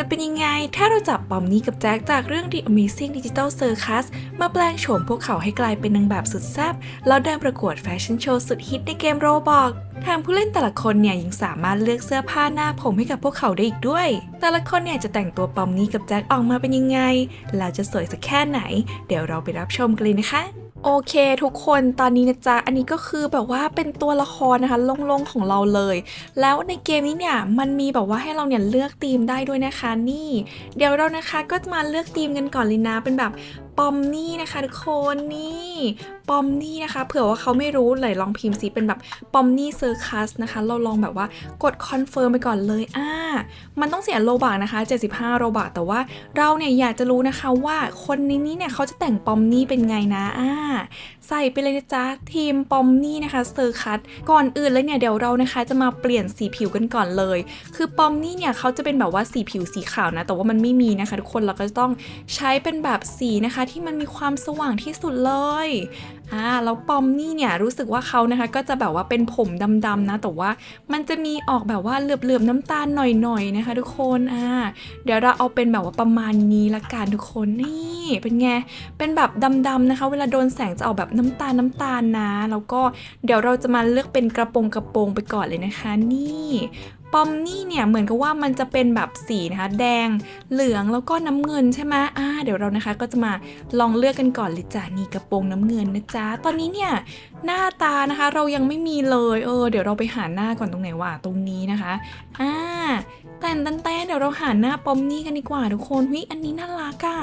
จะเป็นยังไงถ้าเราจับปอมนี้กับแจ็คจากเรื่อง The Amazing Digital Circus มาแปลงโฉมพวกเขาให้กลายเป็นนางแบบสุดแซ่บแล้วเดินประกวดแฟชั่นโชว์สุดฮิตในเกมโรบอกทางผู้เล่นแต่ละคนเนี่ยยังสามารถเลือกเสื้อผ้าหน้าผมให้กับพวกเขาได้อีกด้วย แต่ละคนเนี่ยจะแต่งตัวปอมนี้กับแจ็คออกมาเป็นยังไงแล้วจะสวยสักแค่ไหน เดี๋ยวเราไปรับชมกันเลยนะคะ โอเคทุกคนตอนนี้นะจ๊ะ อันนี้ก็คือแบบว่าเป็นตัวละครนะคะโล่งๆของเราเลย แล้วในเกมนี้เนี่ยมันมีแบบว่าให้เราเนี่ยเลือกธีมได้ด้วยนะคะนี่ เดี๋ยวเรานะคะก็จะมาเลือกธีมกันก่อนเลยนะ เป็นแบบ ปอมนี่นะคะทุกคนนี่ปอมนี่นะคะ เผื่อว่าเขาไม่รู้เลยลองพิมพ์ซิเป็นแบบปอมนี่เซอร์คัสนะคะ เราลองแบบว่ากดคอนเฟิร์มไปก่อนเลยอ่ามันต้องเสียโลบานะคะ 75 โลบาแต่ว่าเราเนี่ยอยากจะรู้นะคะว่าคนในนี้เนี่ยเขาจะแต่งปอมนี่เป็นไงนะอ่า ใส่ไปเลยนะจ๊ะทีมปอมนี่นะคะเซอร์คัตก่อนอื่นเลยเนี่ยเดี๋ยวเรานะคะจะมาเปลี่ยนสีผิวกันก่อนเลย คือปอมนี่เนี่ยเขาจะเป็นแบบว่าสีผิวสีขาวนะ แต่ว่ามันไม่มีนะคะ ทุกคนเราก็จะต้องใช้เป็นแบบสีนะคะ ที่มันมีความสว่างที่สุดเลยอ่าแล้วปอมนี่เนี่ยรู้สึกว่าเขานะคะ ก็จะแบบว่าเป็นผมดำๆนะ แต่ว่ามันจะมีออกแบบว่าเหลือบๆน้ำตาลหน่อยๆนะคะ ทุกคนอ่าเดี๋ยวเราเอาเป็นแบบว่าประมาณนี้ละกันทุกคนนี่ เป็นไงเป็นแบบดำๆนะคะ เวลาโดนแสงจะออกแบบน้ำตาลน้ำตาลนะ แล้วก็เดี๋ยวเราจะมาเลือกเป็นกระโปรงกระโปรงไปก่อนเลยนะคะ นี่ ปอมนี่เนี่ยเหมือนกับว่ามันจะเป็นแบบสีนะคะแดงเหลืองแล้วก็น้ำเงินใช่ไหมอ่าเดี๋ยวเรานะคะก็จะมาลองเลือกกันก่อนเลยจ้ะนี่กระโปรงน้ำเงินนะจ๊ะตอนนี้เนี่ยหน้าตานะคะเรายังไม่มีเลยเออเดี๋ยวเราไปหาหน้าก่อนตรงไหนวะตรงนี้นะคะอ่าแต่นตันแต่เดี๋ยวเราหาหน้าปอมนี่กันดีกว่าทุกคนวิอันนี้น่ารักอะ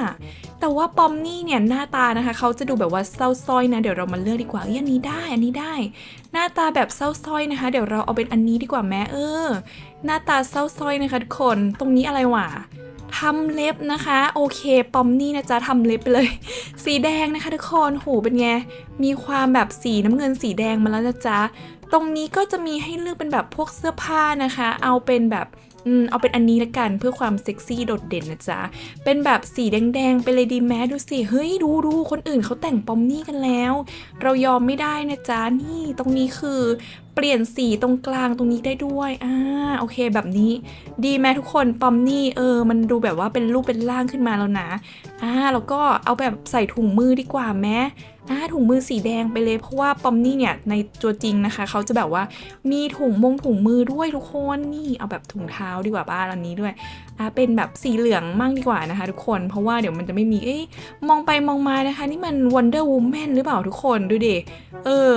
แต่ว่าปอมนี่เนี่ยหน้าตานะคะเขาจะดูแบบว่าเศร้าส้อยนะเดี๋ยวเรามาเลือกดีกว่าเอ้ยอันนี้ได้อันนี้ได้ หน้าตาแบบเศร้าส้อยนะคะ เดี๋ยวเราเอาเป็นอันนี้ดีกว่าแม่เออ หน้าตาเศร้าส้อยนะคะทุกคน ตรงนี้อะไรวะ ทำเล็บนะคะ โอเค ปอมนี่นะจ๊ะทำเล็บไปเลย สีแดงนะคะทุกคนโหเป็นไง มีความแบบสีน้ำเงินสีแดงมาแล้วนะจ๊ะ ตรงนี้ก็จะมีให้เลือกเป็นแบบพวกเสื้อผ้านะคะ เอาเป็นแบบอืมเอาเป็นอันนี้ละกันเพื่อความเซ็กซี่โดดเด่นนะจ๊ะ เป็นแบบสีแดงๆไปเลยดีแม้ดูสิ เฮ้ยดูดูคนอื่นเขาแต่งปอมนี่กันแล้ว เรายอมไม่ได้นะจ๊ะ นี่ตรงนี้คือเปลี่ยนสีตรงกลางตรงนี้ได้ด้วย อ่าโอเคแบบนี้ ดีไหมทุกคนปอมนี่เออมันดููแบบว่าเป็นรูปเป็นร่างขึ้นมาแล้วนะอ่าแล้วก็เอาแบบใส่ถุงมือดีกว่าแม้อ่าถุงมือสีแดงไปเลยเพราะว่าปอมนี่เนี่ยในตัวจริงนะคะ เขาจะแบบว่ามีถุงมงถุงมือด้วยทุกคนนี่เอาแบบถุงเท้าดีกว่าบ้านอันนี้ด้วยอ่าเป็นแบบสีเหลืองมั่งดีกว่านะคะ ทุกคนเพราะว่าเดี๋ยวมันจะไม่มีเอ้ยมองไปมองมานะคะ นี่มัน Wonder Woman หรือเปล่าทุกคนดูดิเออ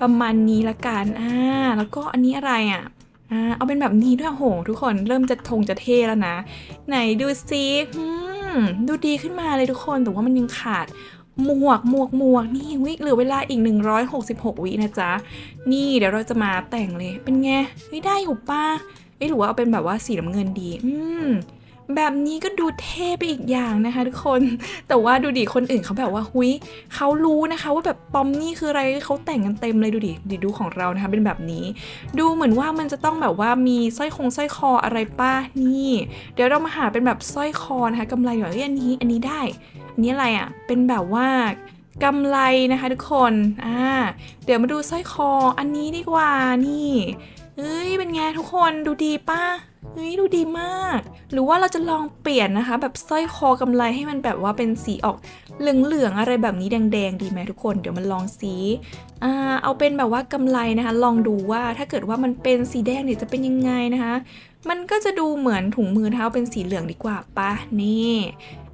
ประมาณนี้ละกันอ่าแล้วก็อันนี้อะไรอะ อ่าเอาเป็นแบบนี้ด้วยโหทุกคนเริ่มจะทงจะเท่แล้วนะ ไหนดูซิดูดีขึ้นมาเลยทุกคนแต่ว่ามันยังขาดหมวกหมวกหมวกนี่วิเหลือเวลาอีก 166 วินะจ๊ะ นี่เดี๋ยวเราจะมาแต่งเลยเป็นไงเฮ้ยได้อยู่ป้าไม่หรือว่าเอาเป็นแบบว่าสีน้ำเงินดี อืม แบบนี้ก็ดูเท่ไปอีกอย่างนะคะทุกคน แต่ว่าดูดิคนอื่นเขาแบบว่าหุยเขารู้นะคะ ว่าแบบปอมนี่คืออะไรเขาแต่งกันเต็มเลยดูดิดิดูของเรานะคะ เป็นแบบนี้ ดูเหมือนว่ามันจะต้องแบบว่ามีสร้อยคงสร้อยคออะไรป้านี่ เดี๋ยวเรามาหาเป็นแบบสร้อยคอนะคะกำไรหน่อยอันนี้อันนี้ได้อันนี้อะไรอะ่ะเป็นแบบว่ากำไรนะคะทุกคน อ่า เดี๋ยวมาดูสร้อยคออันนี้ดีกว่า นี่ เอ้ยเป็นไงทุกคนดูดีป่ะเฮ้ยดูดีมาก หรือว่าเราจะลองเปลี่ยนนะคะ แบบสร้อยคอกำไรให้มันแบบว่าเป็นสีออกเหลืองๆอะไรแบบนี้แดงๆดีไหมทุกคนเดี๋ยวมันลองสีอ่าเอาเป็นแบบว่ากำไรนะคะ ลองดูว่าถ้าเกิดว่ามันเป็นสีแดงเนี่ยจะเป็นยังไงนะคะ มันก็จะดูเหมือนถุงมือเท้าเป็นสีเหลืองดีกว่าปะนี่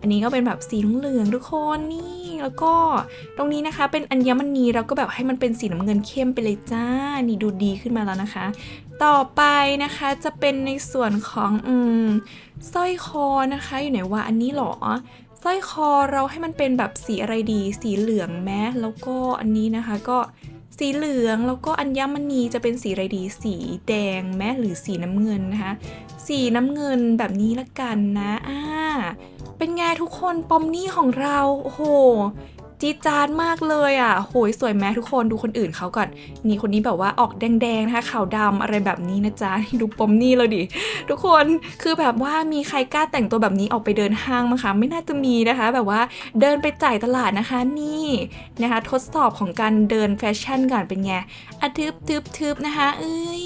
อันนี้ก็เป็นแบบสีเหลืองทุกคนนี่แล้วก็ตรงนี้นะคะ เป็นอัญมณีเราก็แบบให้มันเป็นสีน้ำเงินเข้มไปเลยจ้า นี่ดูดีขึ้นมาแล้วนะคะ ต่อไปนะคะจะเป็นในส่วนของอืมสร้อยคอนะคะ อยู่ไหนวะอันนี้เหรอสร้อยคอเราให้มันเป็นแบบสีอะไรดี สีเหลืองแม้แล้วก็อันนี้นะคะก็สีเหลืองแล้วก็อัญมณีจะเป็นสีอะไรดี สีแดงแม้หรือสีน้ำเงินนะคะ สีน้ำเงินแบบนี้ละกันนะอ่า เป็นไงทุกคนปอมนี่ของเรา โอ้โห จีจานมากเลยอะ โหยสวยแม้ทุกคนดูคนอื่นเขาก่อน นี่คนนี้แบบว่าออกแดงๆนะคะขาวดำอะไรแบบนี้นะจ๊ะดูปมนี่เลยดิ ทุกคนคือแบบว่ามีใครกล้าแต่งตัวแบบนี้ออกไปเดินห้างมั้งคะไม่น่าจะมีนะคะ แบบว่าเดินไปจ่ายตลาดนะคะนี่นะคะ ทดสอบของการเดินแฟชั่นก่อนเป็นไงอะทึบทึบทึบนะคะเอ้ย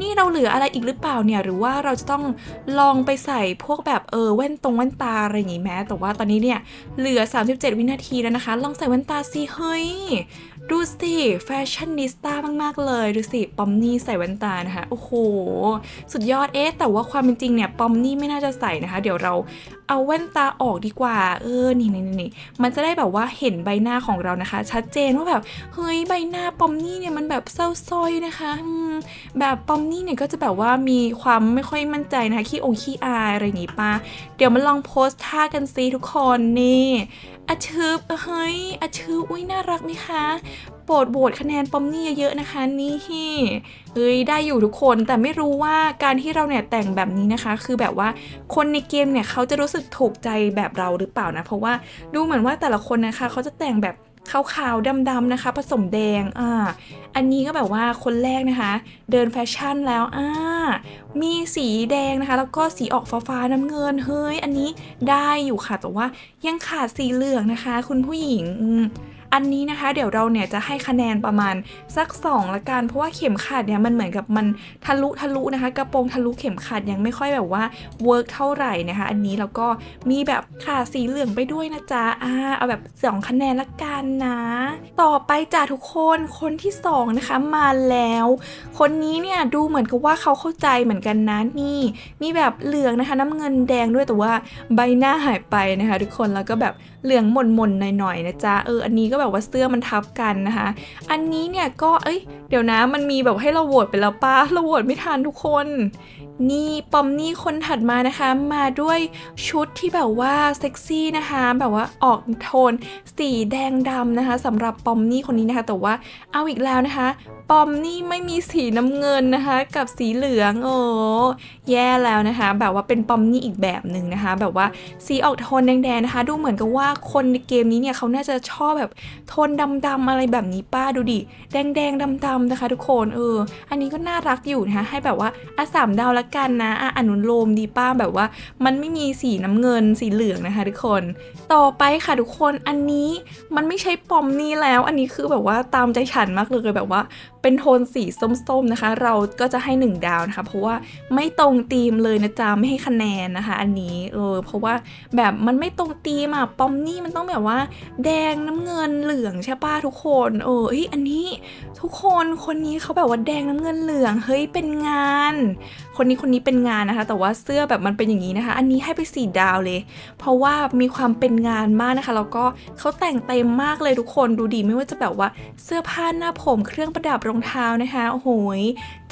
นี่เราเหลืออะไรอีกหรือเปล่าเนี่ยหรือว่าเราจะต้องลองไปใส่พวกแบบเออแว่นตรงแว่นตาอะไรอย่างงี้แม้แต่ว่าตอนนี้เนี่ยเหลือ 37 วินาทีแล้วนะคะลองใส่แว่นตาสิเฮ้ย ดูสิแฟชั่นนิสต้ามาก ๆ เลย ดูสิ ปอมนี่ใส่แว่นตานะคะ โอ้โห สุดยอดเอ๊ะ แต่ว่าความเป็นจริงเนี่ย ปอมนี่ไม่น่าจะใส่นะคะ เดี๋ยวเราเอาแว่นตาออกดีกว่า เออ นี่นี่นี่มันจะได้แบบว่าเห็นใบหน้าของเรานะคะ ชัดเจนว่าแบบ เฮ้ย ใบหน้าปอมนี่เนี่ยมันแบบเศร้าส้อยนะคะแบบปอมนี่เนี่ยก็จะแบบว่ามีความไม่ค่อยมั่นใจนะคะขี้องขี้อายอะไรอย่างงี้ปะเดี๋ยวมาลองโพสท่ากันซิทุกคนนี่ อาชืบเฮ้ยอาชืบอุ้ยน่ารักไหมคะโปรดโบดคะแนนปอมนี่เยอะๆนะคะ นี่เฮ้ยได้อยู่ทุกคนแต่ไม่รู้ว่าการที่เราเนี่ยแต่งแบบนี้นะคะ คือแบบว่าคนในเกมเนี่ยเขาจะรู้สึกถูกใจแบบเราหรือเปล่านะ เพราะว่าดูเหมือนว่าแต่ละคนนะคะเขาจะแต่งแบบ ขาวๆดำๆนะคะ ผสมแดงอ่าอันนี้ก็แบบว่าคนแรกนะคะ เดินแฟชั่นแล้วอ่ามีสีแดงนะคะ แล้วก็สีออกฟ้าๆน้ำเงินเฮ้ย อันนี้ได้อยู่ค่ะแต่ว่ายังขาดสีเหลืองนะคะ คุณผู้หญิงอืม อันนี้นะคะ เดี๋ยวเราเนี่ยจะให้คะแนนประมาณสัก2ละกันเพราะว่าเข็มขัดเนี่ยมันเหมือนกับมันทะลุทะลุนะคะ กระโปรงทะลุเข็มขัดยังไม่ค่อยแบบว่าเวิร์กเท่าไหร่นะคะ อันนี้แล้วก็มีแบบขาสีเหลืองไปด้วยนะจ๊ะอ่าเอาแบบ2คะแนนละกันนะ ต่อไปจ้ะทุกคนคนที่สองนะคะมาแล้ว คนนี้เนี่ยดูเหมือนกับว่าเขาเข้าใจเหมือนกันนะนี่มีแบบเหลืองนะคะ น้ำเงินแดงด้วยแต่ว่าใบหน้าหายไปนะคะ ทุกคนแล้วก็แบบเหลืองหม่นๆหน่อยๆนะจ๊ะเอออันนี้ก็แบบว่าเสื้อมันทับกันนะคะ อันนี้เนี่ยก็เอ้ยเดี๋ยวนะมันมีแบบให้เราโหวตไปแล้วป้าเราโหวตไม่ทันทุกคน นี่ปอมนี่คนถัดมานะคะ มาด้วยชุดที่แบบว่าเซ็กซี่นะคะ แบบว่าออกโทน สีแดงดำนะคะสำหรับปอมนี่คนนี้นะคะ แต่ว่าเอาอีกแล้วนะคะ ปอมนี่ไม่มีสีน้ำเงินนะคะ กับสีเหลืองโอ้แย่แล้วนะคะ แบบว่าเป็นปอมนี่อีกแบบหนึ่งนะคะ แบบว่าสีออกโทนแดงๆนะคะ ดูเหมือนกับว่าคนในเกมนี้เนี่ยเขาน่าจะชอบแบบโทนดำๆอะไรแบบนี้ป้าดูดิแดงๆดำๆนะคะ ทุกคนเอออันนี้ก็น่ารักอยู่นะคะให้แบบว่าอะสามดาวละกันนะอะอนุโลมดีป้าแบบว่า มันไม่มีสีน้ำเงินสีเหลืองนะคะทุกคน ต่อไปค่ะทุกคนอันนี้มันไม่ใช่ปอมนี่แล้ว อันนี้คือแบบว่าตามใจฉันมากเลยแบบว่า เป็นโทนสีส้มๆนะคะ เราก็จะให้ 1 ดาวนะคะ เพราะว่าไม่ตรงธีมเลยนะจ๊ะไม่ให้คะแนนนะคะ อันนี้เออเพราะว่าแบบมันไม่ตรงธีมอะปอมนี่มันต้องแบบว่า แดงน้ำเงินเหลืองใช่ป้าทุกคนเออเฮ้ยอันนี้ทุกคนคนนี้เขาแบบว่าแดงน้ำเงินเหลืองเฮ้ยเป็นงาน คนนี้คนนี้เป็นงานนะคะ แต่ว่าเสื้อแบบมันเป็นอย่างนี้นะคะ อันนี้ให้ไปสี่ดาวเลย เพราะว่ามีความเป็นงานมากนะคะ แล้วก็เขาแต่งเต็มมากเลยทุกคนดูดีไม่ว่าจะแบบว่าเสื้อผ้าหน้าผมเครื่องประดับรองเท้านะคะ โอ้โหย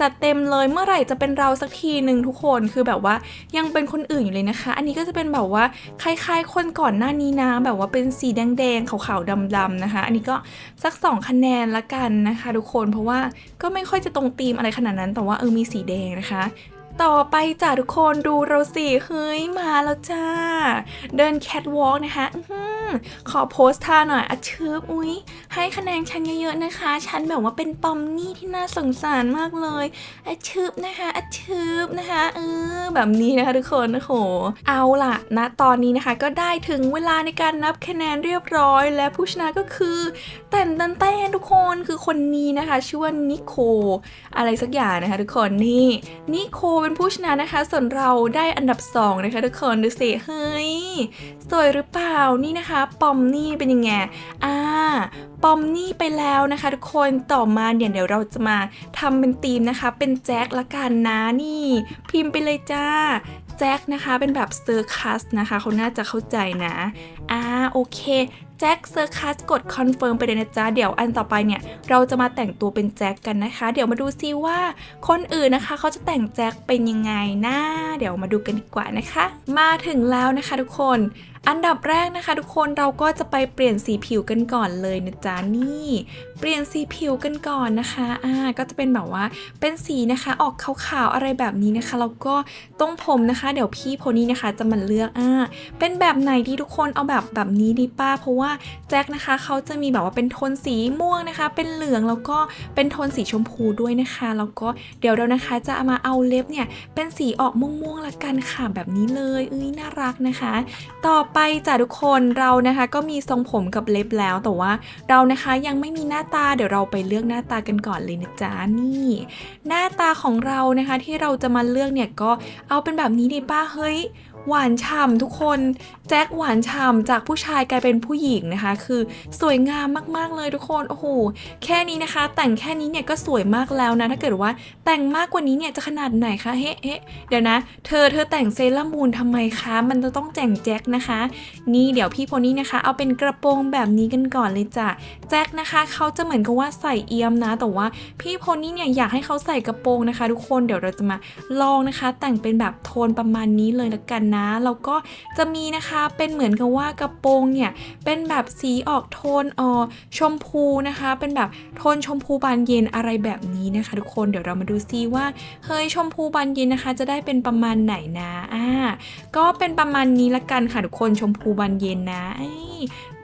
จัดเต็มเลยเมื่อไหร่จะเป็นเราสักทีหนึ่งทุกคนคือแบบว่ายังเป็นคนอื่นอยู่เลยนะคะ อันนี้ก็จะเป็นแบบว่าคล้ายๆ คนก่อนหน้านี้นะแบบว่าเป็นสีแดงๆขาวๆดำๆนะคะ อันนี้ก็สัก 2 คะแนนละกันนะคะ ทุกคนเพราะว่าก็ไม่ค่อยจะตรงธีมอะไรขนาดนั้น แต่ว่าเออมีสีแดงนะคะ ต่อไปจ้ะทุกคนดูเราสิเฮ้ยมาแล้วจ้า เดินแคทวอล์กนะคะขอโพสท่าหน่อยอะชืบอุ้ยให้คะแนนฉันเยอะๆนะคะ ฉันแบบว่าเป็นปอมนี่ที่น่าสงสารมากเลยอะชืบนะคะอะชืบนะคะเออแบบนี้นะคะทุกคนโอ้โหเอาล่ะณตอนนี้นะคะก็ได้ถึงเวลาในการนับคะแนนเรียบร้อย และผู้ชนะก็คือแตนตันแตนทุกคนคือคนนี้นะคะ ชื่อว่านิโคอะไรสักอย่างนะคะทุกคนนี่นิโคเป็นผู้ชนะนะคะ ส่วนเราได้อันดับ 2 นะคะทุกคนดูสิเฮ้ยสวยหรือเปล่านี่นะคะ ปอมนี่เป็นยังไงอ่าปอมนี่ไปแล้วนะคะทุกคนต่อมาเนี่ยเดี๋ยวเราจะมาทำเป็นธีมนะคะ เป็นแจ็คละกันนะนี่ พิมพ์ไปเลยจ้าแจ็คนะคะ เป็นแบบเซอร์คัสนะคะเขาน่าจะเข้าใจนะอ่าโอเค แจ็คเซอร์คัสกดคอนเฟิร์มไปเลยนะจ๊ะ เดี๋ยวอันต่อไปเนี่ย เราจะมาแต่งตัวเป็นแจ็คกันนะคะ เดี๋ยวมาดูซิว่าคนอื่นนะคะ เขาจะแต่งแจ็คเป็นยังไงนะเดี๋ยวมาดูกันดีกว่านะคะ มาถึงแล้วนะคะทุกคน อันดับแรกนะคะ ทุกคนเราก็จะไปเปลี่ยนสีผิวกันก่อนเลยนะจ๊ะนี่ เปลี่ยนสีผิวกันก่อนนะคะอ่าก็จะเป็นแบบว่าเป็นสีนะคะออกขาวๆอะไรแบบนี้นะคะแล้วก็ตรงผมนะคะ เดี๋ยวพี่โพนี่นะคะ จะมาเลือกอ่าเป็นแบบไหนดีทุกคนเอาแบบแบบนี้ดีป้า เพราะว่าแจ็คนะคะเขาจะมีแบบว่าเป็นโทนสีม่วงนะคะ เป็นเหลืองแล้วก็เป็นโทนสีชมพูด้วยนะคะแล้วก็เดี๋ยวเรานะคะจะามาเอาเล็บเนี่ยเป็นสีออกม่วงๆละกันค่ะแบบนี้เลยเอ้ยน่ารักนะคะ ต่อไปไปจ้ะทุกคนเรานะคะก็มีทรงผมกับเล็บแล้วแต่ว่าเรานะคะยังไม่มีหน้าตาเดี๋ยวเราไปเลือกหน้าตากันก่อนเลยนะจ๊ะนี่ หน้าตาของเรานะคะที่เราจะมาเลือกเนี่ยก็เอาเป็นแบบนี้ดีป้าเฮ้ย หวานฉ่ำทุกคนแจ็คหวานฉ่ำจากผู้ชายกลายเป็นผู้หญิงนะคะ คือสวยงามมากๆเลยทุกคนโอ้โหแค่นี้นะคะ แต่งแค่นี้เนี่ยก็สวยมากแล้วนะถ้าเกิดว่าแต่งมากกว่านี้เนี่ยจะขนาดไหนคะเฮ้เฮ้เดี๋ยวนะ เธอเธอแต่งเซรั่มมูนทำไมคะมันจะต้องแต่งแจ็คนะคะ นี่เดี๋ยวพี่โพนี่นะคะ เอาเป็นกระโปรงแบบนี้กันก่อนเลยจ้ะแจ็คนะคะเขาจะเหมือนกับว่าใส่เอียมนะ แต่ว่าพี่โพนี่เนี่ยอยากให้เขาใส่กระโปรงนะคะ ทุกคนเดี๋ยวเราจะมาลองนะคะ แต่งเป็นแบบโทนประมาณนี้เลยละกันนะแล้วก็จะมีนะคะเป็นเหมือนกับว่ากระโปรงเนี่ยเป็นแบบสีออกโทนออชมพูนะคะ เป็นแบบโทนชมพูบานเย็นอะไรแบบนี้นะคะ ทุกคนเดี๋ยวเรามาดูซิว่าเฮ้ยชมพูบานเย็นนะคะ จะได้เป็นประมาณไหนนะอ่าก็เป็นประมาณนี้ละกันค่ะทุกคนชมพูบานเย็นนะ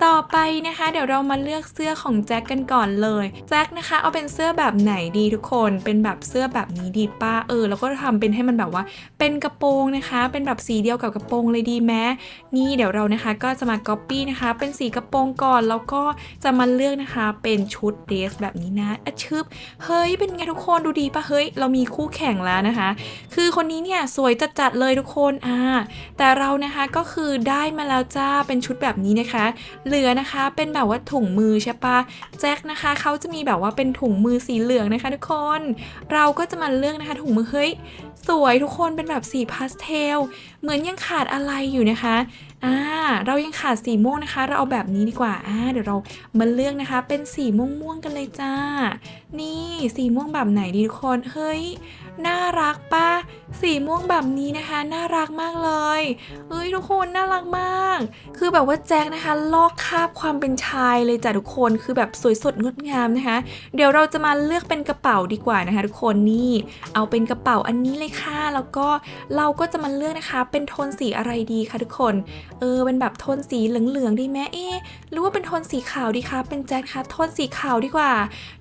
ต่อไปนะคะ เดี๋ยวเรามาเลือกเสื้อของแจ็คกันก่อนเลยแจ็คนะคะเอาเป็นเสื้อแบบไหนดีทุกคน เป็นแบบเสื้อแบบนี้ดีป้าเออ แล้วก็ทำเป็นให้มันแบบว่า เป็นกระโปรงนะคะ เป็นแบบสีเดียวกับกระโปรงเลยดีไหมนี่เดี๋ยวเรานะคะก็จะมาก๊อปปี้นะคะ เป็นสีกระโปรงก่อนแล้วก็จะมาเลือกนะคะ เป็นชุดเดรสแบบนี้นะอะชึบเฮ้ยเป็นไงทุกคนดูดีปะเฮ้ยเรามีคู่แข่งแล้วนะคะ คือคนนี้เนี่ยสวยจัดๆเลยทุกคนอ่าแต่เรานะคะก็คือได้มาแล้วจ้าเป็นชุดแบบนี้นะคะเหลือนะคะเป็นแบบว่าถุงมือใช่ปะแจ็คนะคะเขาจะมีแบบว่าเป็นถุงมือสีเหลืองนะคะ ทุกคน เราก็จะมาเลือกนะคะถุงมือเฮ้ยสวยทุกคนเป็นแบบสีพาสเทล เหมือนยังขาดอะไรอยู่นะคะอ่าเรายังขาดสีม่วงนะคะ เราเอาแบบนี้ดีกว่าอ่าเดี๋ยวเรามาเลือกนะคะ เป็นสีม่วงๆกันเลยจ้า นี่สีม่วงแบบไหนดีทุกคนเฮ้ย น่ารักปะสีม่วงแบบนี้นะคะ น่ารักมากเลยเอ้ยทุกคนน่ารักมาก คือแบบว่าแจ็คนะคะ ลอกคราบความเป็นชายเลยจ้ะทุกคนคือแบบสวยสดงดงามนะคะ เดี๋ยวเราจะมาเลือกเป็นกระเป๋าดีกว่านะคะ ทุกคนนี่ เอาเป็นกระเป๋าอันนี้เลยค่ะ แล้วก็เราก็จะมาเลือกนะคะ เป็นโทนสีอะไรดีคะทุกคน เออเป็นแบบโทนสีเหลืองๆดีไหมเอ๊หรือว่าเป็นโทนสีขาวดีคะเป็นแจ็คคะโทนสีขาวดีกว่า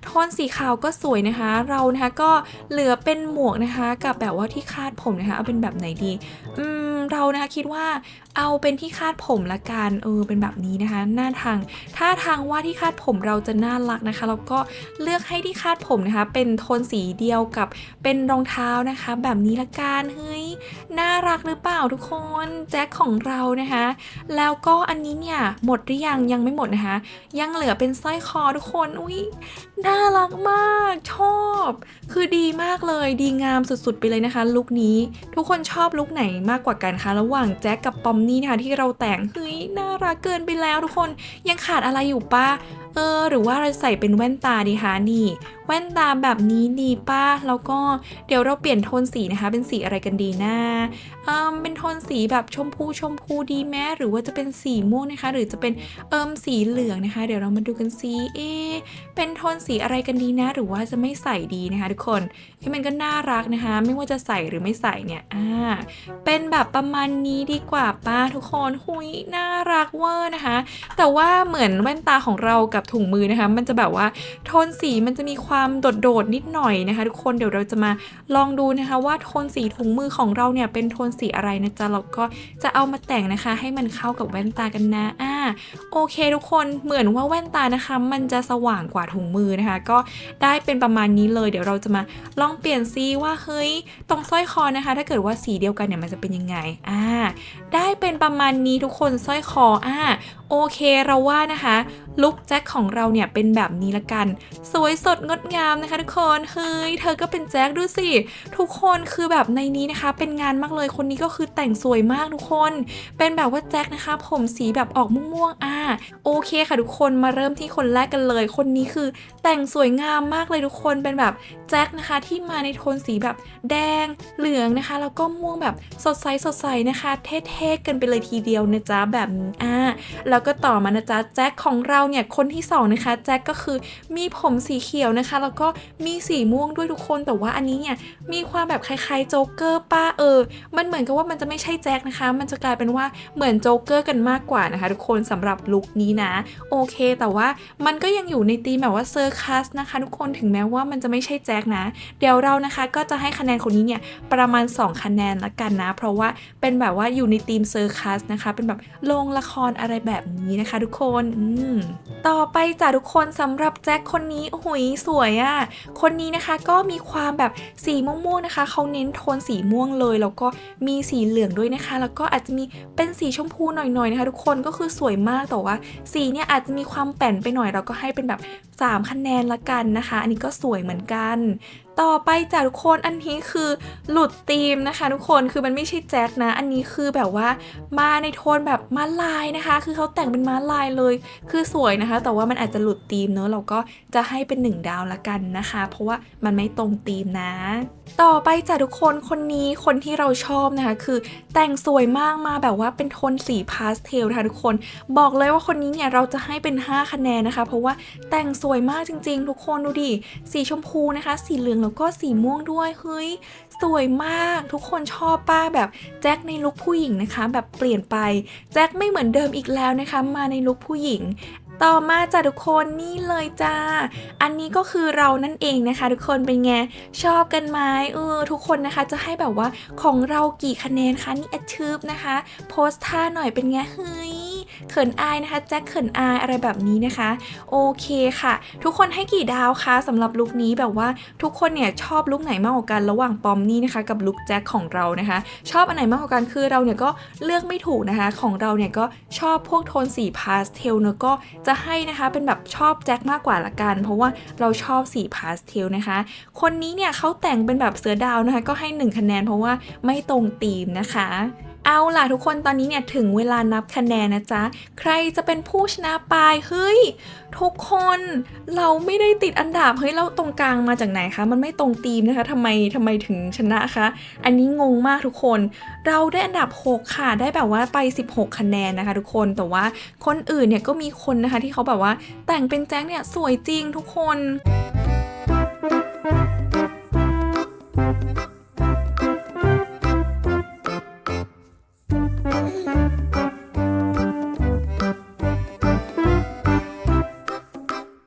โทนสีขาวก็สวยนะคะ เรานะคะก็เหลือเป็นหมวกนะคะ กับแบบว่าที่คาดผมนะคะ เอาเป็นแบบไหนดี อืมเรานะคะคิดว่าเอาเป็นที่คาดผมละกันเออเป็นแบบนี้นะคะ หน้าทางถ้าทางว่าที่คาดผมเราจะน่ารักนะคะแล้วก็เลือกให้ที่คาดผมนะคะ เป็นโทนสีเดียวกับเป็นรองเท้านะคะ แบบนี้ละกันเฮ้ยน่ารักหรือเปล่าทุกคนแจ็คของเรานะคะ แล้วก็อันนี้เนี่ยหมดหรือยังยังไม่หมดนะคะ ยังเหลือเป็นสร้อยคอทุกคนอุ้ยน่ารักมากชอบ คือดีมากเลยดีงามสุดๆ ไปเลยนะคะ ลุคนี้ ทุกคนชอบลุคไหนมากกว่ากันคะ ระหว่างแจ็คกับปอมนี่นะคะที่เราแต่งเฮ้ยน่ารักเกินไปแล้วทุกคนยังขาดอะไรอยู่ปะเออ หรือว่าเราใส่เป็นแว่นตาดีคะนี่แว่นตาแบบนี้ดีป้าแล้วก็เดี๋ยวเราเปลี่ยนโทนสีนะคะ เป็นสีอะไรกันดีนะเอิมเป็นโทนสีแบบชมพูชมพูดีแม้หรือว่าจะเป็นสีม่วงนะคะ หรือจะเป็นเอิมสีเหลืองนะคะ เดี๋ยวเรามาดูกันสีเอเป็นโทนสีอะไรกันดีนะ หรือว่าจะไม่ใส่ดีนะคะ ทุกคนเอ้ยมันก็น่ารักนะคะ ไม่ว่าจะใส่หรือไม่ใส่เนี่ยอ่าเป็นแบบประมาณนี้ดีกว่าป้าทุกคนหุยน่ารักเวอร์นะคะ แต่ว่าเหมือนแว่นตาของเรากับถุงมือนะคะ มันจะแบบว่าโทนสีมันจะมีความโดดๆนิดหน่อยนะคะ ทุกคนเดี๋ยวเราจะมาลองดูนะคะ ว่าโทนสีถุงมือของเราเนี่ยเป็นโทนสีอะไรนะจ๊ะเราก็จะเอามาแต่งนะคะ ให้มันเข้ากับแว่นตากันนะอ่าโอเค ทุกคนเหมือนว่าแว่นตานะคะ มันจะสว่างกว่าถุงมือนะคะ ก็ได้เป็นประมาณนี้เลย เดี๋ยวเราจะมาลองเปลี่ยนซีว่าเฮ้ยตรงสร้อยคอนะคะ ถ้าเกิดว่าสีเดียวกันเนี่ยมันจะเป็นยังไงอ่าได้เป็นประมาณนี้ทุกคนสร้อยคออ่าโอเคเราว่านะคะลุคแจ็คของเราเนี่ยเป็นแบบนี้ละกัน สวยสดงดงามนะคะทุกคน เฮ้ย เธอก็เป็นแจ็คดูสิ ทุกคนคือแบบในนี้นะคะ เป็นงานมากเลย คนนี้ก็คือแต่งสวยมากทุกคน เป็นแบบว่าแจ็คนะคะ ผมสีแบบออกม่วงๆ อ่า โอเคค่ะทุกคน มาเริ่มที่คนแรกกันเลย คนนี้คือแต่งสวยงามมากเลยทุกคน เป็นแบบแจ็คนะคะที่มาในโทนสีแบบแดง เหลืองนะคะ แล้วก็ม่วงแบบสดใสสดใสนะคะ เท่ๆกันไปเลยทีเดียวนะจ๊ะแบบนี้ อ่า แล้วก็ต่อมานะจ๊ะแจ็คของเราเนี่ย คนที่สองนะคะ แจ็คก็คือมีผมสีเขียวนะคะแล้วก็มีสีม่วงด้วยทุกคน แต่ว่าอันนี้เนี่ยมีความแบบคล้ายๆโจ๊กเกอร์ป้าเออ มันเหมือนกับว่ามันจะไม่ใช่แจ็คนะคะ มันจะกลายเป็นว่าเหมือนโจ๊กเกอร์กันมากกว่านะคะ ทุกคนสำหรับลุคนี้นะ โอเค แต่ว่ามันก็ยังอยู่ในธีมแบบว่าเซอร์คัสนะคะ ทุกคนถึงแม้ว่ามันจะไม่ใช่แจ็คนะ เดี๋ยวเรานะคะก็จะให้คะแนนคนนี้เนี่ยประมาณ 2 คะแนนละกันนะ เพราะว่าเป็นแบบว่าอยู่ในธีมเซอร์คัสนะคะ เป็นแบบโรงละครอะไรแบบนี้นะคะ ทุกคนอืมต่อไปจ้ะทุกคนสำหรับแจ็คคนนี้โอ้โหยสวยอะ่ะ คนนี้นะคะก็มีความแบบสีม่วงๆนะคะ เขาเน้นโทนสีม่วงเลย แล้วก็มีสีเหลืองด้วยนะคะ แล้วก็อาจจะมีเป็นสีชมพูหน่อยๆนะคะ ทุกคนก็คือสวยมากแต่ว่า สีเนี่ยอาจจะมีความแป่นไปหน่อยเราก็ให้เป็นแบบ3 คะแนนละกันนะคะ อันนี้ก็สวยเหมือนกัน ต่อไปจ้ะทุกคนอันนี้คือหลุดธีมนะคะ ทุกคนคือมันไม่ใช่แจ็คนะ อันนี้คือแบบว่ามาในโทนแบบม้าลายนะคะ คือเขาแต่งเป็นม้าลายเลย คือสวยนะคะ แต่ว่ามันอาจจะหลุดธีมเนอะเราก็จะให้เป็น 1 ดาวละกันนะคะ เพราะว่ามันไม่ตรงธีมนะ ต่อไปจ้ะทุกคนคนนี้คนที่เราชอบนะคะ คือแต่งสวยมากมาแบบว่าเป็นโทนสีพาสเทลนะคะทุกคน บอกเลยว่าคนนี้เนี่ยเราจะให้เป็น 5 คะแนนนะคะ เพราะว่าแต่งสวยมากจริง ๆ ทุกคนดูดิ สีชมพูนะคะ สีเหลืองแล้วก็สีม่วงด้วย เฮ้ย สวยมากทุกคนชอบป้าแบบแจ็คในลุคผู้หญิงนะคะ แบบเปลี่ยนไป แจ็คไม่เหมือนเดิมอีกแล้วนะคะ มาในลุคผู้หญิงต่อมาจ้ะทุกคนนี่เลยจ้า อันนี้ก็คือเรานั่นเองนะคะ ทุกคนเป็นไงชอบกันไหมเออทุกคนนะคะจะให้แบบว่าของเรากี่คะแนนคะนี่แอดชืบนะคะ โพสท่าหน่อยเป็นไงเฮ้ย เขินอายนะคะแจ็คเขินอายอะไรแบบนี้นะคะ โอเคค่ะ ทุกคนให้กี่ดาวคะสำหรับลุคนี้แบบว่าทุกคนเนี่ยชอบลุคไหนมากกว่ากันระหว่างปอมนี่นะคะ กับลุคแจ็คของเรานะคะ ชอบอันไหนมากกว่ากันคือเราเนี่ยก็เลือกไม่ถูกนะคะ ของเราเนี่ยก็ชอบพวกโทนสีพาสเทลเนอะก็จะให้นะคะเป็นแบบชอบแจ็คมากกว่าละกัน เพราะว่าเราชอบสีพาสเทลนะคะ คนนี้เนี่ยเขาแต่งเป็นแบบเสือดาวนะคะ ก็ให้ 1 คะแนนเพราะว่าไม่ตรงธีมนะคะ เอาล่ะทุกคนตอนนี้เนี่ยถึงเวลานับคะแนนนะจ๊ะ ใครจะเป็นผู้ชนะไปเฮ้ย ทุกคนเราไม่ได้ติดอันดับเฮ้ยเราตรงกลางมาจากไหนคะ มันไม่ตรงธีมนะคะทำไมทำไมถึงชนะคะ อันนี้งงมากทุกคน เราได้อันดับ 6 ค่ะ ได้แบบว่าไป 16 คะแนนนะคะ ทุกคนแต่ว่าคนอื่นเนี่ยก็มีคนนะคะที่เขาแบบว่าแต่งเป็นแจ็คเนี่ยสวยจริงทุกคน